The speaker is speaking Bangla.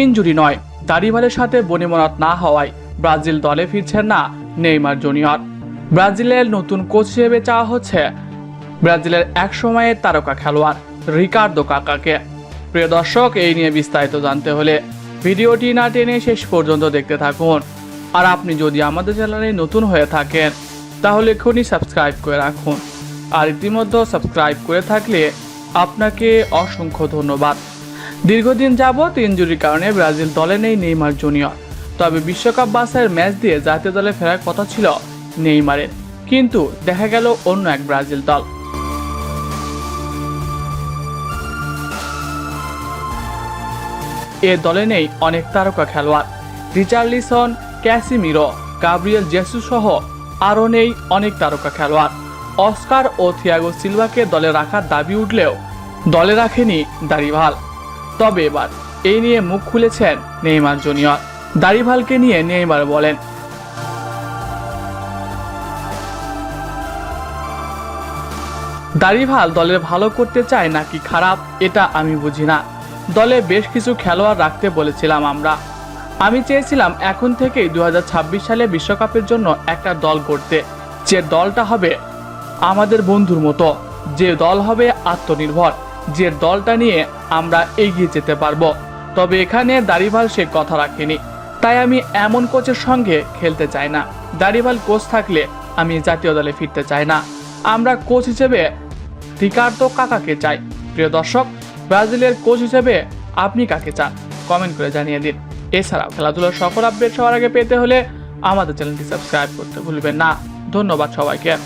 ইনজুরি নয়। দারিভালের সাথে বনিমনাত না হওয়ায় ব্রাজিল দলে ফিরছেন না নেইমার জুনিয়র। ব্রাজিলের নতুন কোচ হিসেবে চাওয়া হচ্ছে ব্রাজিলের এক সময়ের তারকা খেলোয়াড় রিকার্দো কাকাকে। প্রিয় দর্শক, এই নিয়ে বিস্তারিত জানতে হলে ভিডিওটি না টেনে শেষ পর্যন্ত দেখতে থাকুন। আর আপনি যদি আমাদের চ্যানেলে নতুন হয়ে থাকেন, তাহলে এক্ষুনি সাবস্ক্রাইব করে রাখুন। আর ইতিমধ্যে সাবস্ক্রাইব করে থাকলে আপনাকে অসংখ্য ধন্যবাদ। দীর্ঘদিন যাবৎ ইঞ্জুরির কারণে ব্রাজিল দলে নেই নেইমার জুনিয়র। তবে বিশ্বকাপ বাছাইয়ের ম্যাচ দিয়ে জাতীয় দলে ফেরার কথা ছিল নেইমারের। কিন্তু দেখা গেল অন্য এক ব্রাজিল দল। এ দলে নেই অনেক তারকা খেলোয়াড়। রিচার্লিসন, ক্যাসিমিরো, গাব্রিয়েল জেসু সহ আরও নেই অনেক তারকা খেলোয়াড়। অস্কার ও থিয়াগো সিলভাকে দলে রাখার দাবি উঠলেও দলে রাখেনি দারিভাল। তবে এবার এই নিয়ে মুখ খুলেছেন নেইমার জুনিয়র। দারিভালকে নিয়ে নেইমার বলেন, দারিভাল দলের ভালো করতে চায় নাকি খারাপ, এটা আমি বুঝি না। দলে বেশ কিছু খেলোয়াড় রাখতে বলেছিলাম আমরা। আমি চেয়েছিলাম এখন থেকেই দু হাজার ছাব্বিশ সালে বিশ্বকাপের জন্য একটা দল করতে। যে দলটা হবে আমাদের বন্ধুর মতো, যে দল হবে আত্মনির্ভর। যে দলটা নিয়ে আমরা এগিয়ে যেতে পারব। তবে এখানে দারিভাল সে কথা রাখেনি। তাই আমি এমন কোচের সঙ্গে খেলতে চাই না। দারিভাল কোচ থাকলে আমি জাতীয় দলে ফিরতে চাই না। আমরা কোচ হিসেবে রিকার্দো কাকাকে চাই। প্রিয় দর্শক, ব্রাজিলের কোচ হিসেবে আপনি কাকে চান? কমেন্ট করে জানিয়ে দিন। এছাড়াও খেলাধুলার সকল আপডেট সবার আগে পেতে হলে আমাদের চ্যানেলটি সাবস্ক্রাইব করতে ভুলবেন না। ধন্যবাদ সবাইকে।